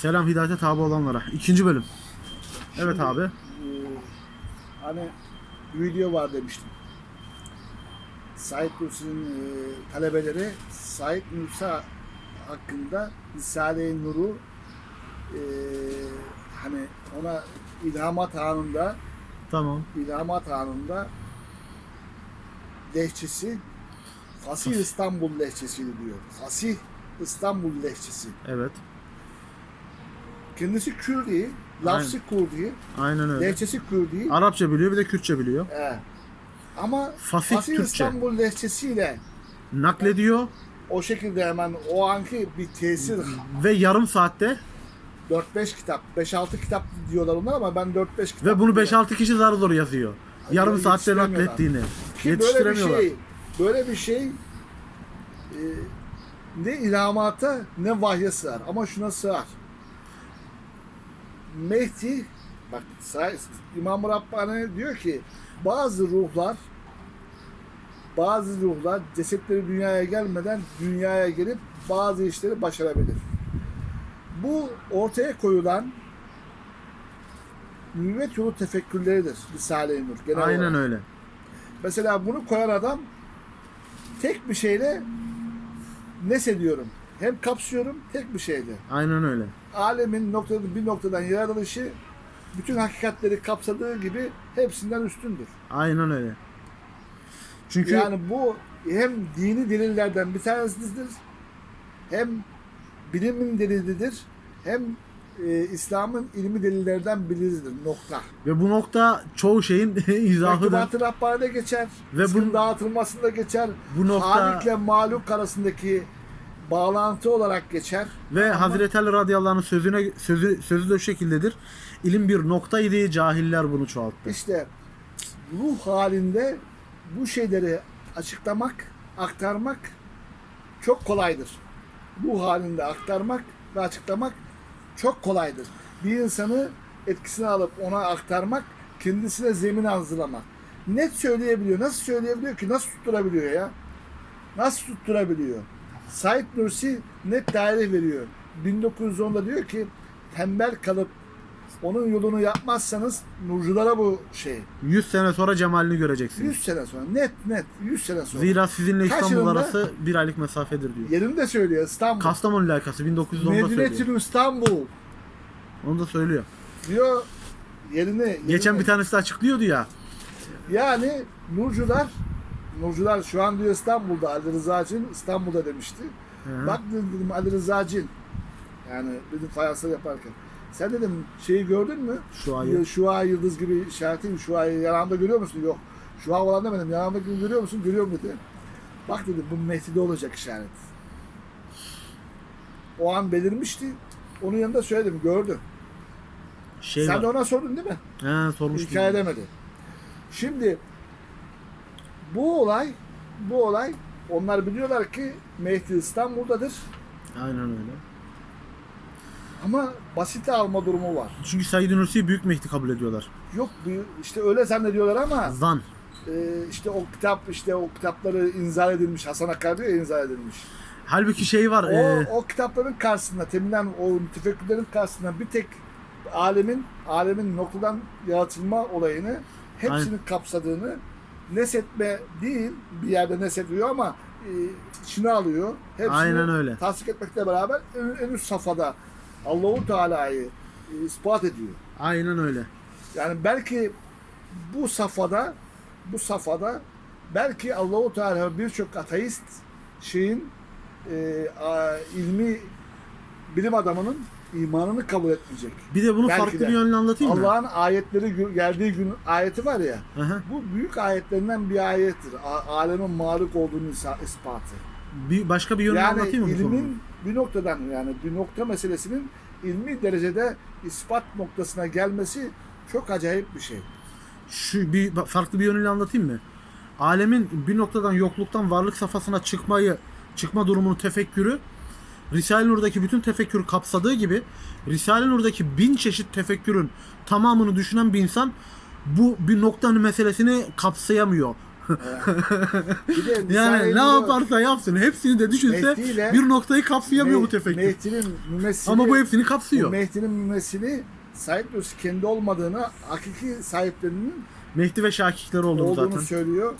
Selam hidayete tabi olanlara. İkinci bölüm. Evet Şimdi, abi. e, hani video var demiştim. Said Nursi'nin e, talebeleri Said Nursi hakkında Risale-i Nur'u e, hani ona ilhamat anında Tamam. ilhamat anında lehçesi Fasih İstanbul lehçesiydi diyor. Fasih İstanbul lehçesi. Evet. Kendisi Kürdi, lafzı Kürdi, Aynen öyle. lehçesi Kürdi. Arapça biliyor bir de Kürtçe biliyor. Ee, ama Fasih Fasih, Türkçe. İstanbul lehçesiyle Naklediyor o şekilde hemen o anki bir tesir ve yarım saatte 4-5 kitap, 5-6 kitap diyorlar onlar ama ben 4-5 kitap ve bunu diyorum. 5-6 kişi zar zor yazıyor. Yarım Yani saatte yetiştiremiyorlar. naklettiğini. Ki böyle bir Yetiştiremiyorlar. şey, böyle bir şey e, ne ilhamata ne vahye sığar ama şuna sığar. Mehdi bak İmam Rabbani diyor ki bazı ruhlar bazı ruhlar cesetleri dünyaya gelmeden dünyaya gelip bazı işleri başarabilir. Bu ortaya koyulan nüvvet yolu tefekkürleridir Risale-i Nur. genel Aynen olarak. öyle. Mesela bunu koyan adam tek bir şeyle nesediyorum. Hem kapsıyorum tek bir şeyle. Aynen öyle. Alemin noktadan bir noktadan yaratılışı bütün hakikatleri kapsadığı gibi hepsinden üstündür. Aynen öyle. Çünkü Yani bu hem dini delillerden bir tanesidir hem bilimin delilidir hem e, İslam'ın ilmi delillerden biridir. Nokta. ve bu nokta çoğu şeyin izahıdır. Mektubat-ı Rabbani'de geçer. Ve bu- dağıtılmasında geçer. Bu nokta Halik'le mahluk arasındaki bağlantı olarak geçer. ve Ama- Hazreti Ali radıyallahu anh'ın sözüne sözü sözü de şu şekildedir. İlim bir noktaydı, cahiller bunu çoğalttı. İşte ruh halinde bu şeyleri açıklamak, aktarmak çok kolaydır. Ruh halinde aktarmak ve açıklamak çok kolaydır. Bir insanı etkisine alıp ona aktarmak, kendisine zemin hazırlamak. Net söyleyebiliyor. Nasıl söyleyebiliyor ki? Nasıl tutturabiliyor ya? Nasıl tutturabiliyor? Said Nursi net tarih veriyor. 1910'da diyor ki tembel kalıp onun yolunu yapmazsanız nurculara bu şey. 100 sene sonra cemalini göreceksiniz. 100 sene sonra net net 100 sene sonra. Zira sizinle Kaç İstanbul yılında? arası bir aylık mesafedir diyor. Yerini de söylüyor İstanbul. Kastamonu lakası 1910'da söylüyor. Medinetül İstanbul Onu da söylüyor. diyor yerini. Geçen yerini- bir tanesi de açıklıyordu ya. Yani Nurcular Nurcular şu an diyor İstanbul'da Ali Rıza'cın İstanbul'da demişti. Hı hı. Bak dedim Ali Rıza'cın yani dedim fayansları yaparken. Sen dedim şeyi gördün mü? Şu ayı. Şu ay yıldız gibi işaretiyim. Şu ay yanağımda görüyor musun? Yok. Şu an falan demedim. Yanağımda görüyor musun? Görüyorum dedi. Bak dedi bu Mehdi'de olacak işaret. O an belirmişti. Onun yanında söyledim. Gördü. Şey Sen de var. ona sordun değil mi? He sormuştum. Hikaye demedi. Şimdi bu olay bu olay onlar biliyorlar ki Mehdi İstanbul'dadır Aynen öyle. ama basite alma durumu var. Çünkü Said Nursi'yi büyük Mehdi kabul ediyorlar. Yok işte öyle zannediyorlar ama Zan. e, işte o kitap işte o kitapları inzal edilmiş Hasan Akkar diyor ya inzal edilmiş. Halbuki şey var. O, e, o kitapların karşısında teminden o tefekkürlerin karşısında bir tek alemin alemin noktadan yaratılma olayını hepsini Aynen. kapsadığını nesetme değil bir yerde nesediyor ama e, içine alıyor. Hepsini Aynen öyle. tasdik etmekle beraber en, en üst safhada Allahu Teala'yı e, ispat ediyor. aynen öyle. Yani belki bu safhada bu safhada belki Allahu Teala birçok ateist şeyin e, a, ilmi bilim adamının imanını kabul etmeyecek. Bir de bunu Belki farklı de. bir yönle anlatayım mı? Allah'ın ayetleri geldiği gün ayeti var ya. Aha. Bu büyük ayetlerinden bir ayettir. A- alemin mağlup olduğunu ispatı. Bir başka bir yönle Yani anlatayım mı konuyu? ilmin bir noktadan yani bir nokta meselesinin ilmi derecede ispat noktasına gelmesi çok acayip bir şey. Şu bir farklı bir yönüyle anlatayım mı? Alemin bir noktadan yokluktan varlık safhasına çıkmayı, çıkma durumunu tefekkürü Risale-i Nur'daki bütün tefekkürü kapsadığı gibi Risale-i Nur'daki bin çeşit tefekkürün tamamını düşünen bir insan bu bir noktanın meselesini kapsayamıyor. Yani ne yaparsa yapsın hepsini de düşünse Mehdi'yle- bir noktayı kapsayamıyor Me- bu tefekkür. Mehdi'nin mümessili, Ama bu hepsini bu kapsıyor. Mehdi'nin mümessili Said Nursi kendi olmadığını, hakiki sahiplerinin Mehdi ve Şakikler olduğunu olduğunu zaten. söylüyor.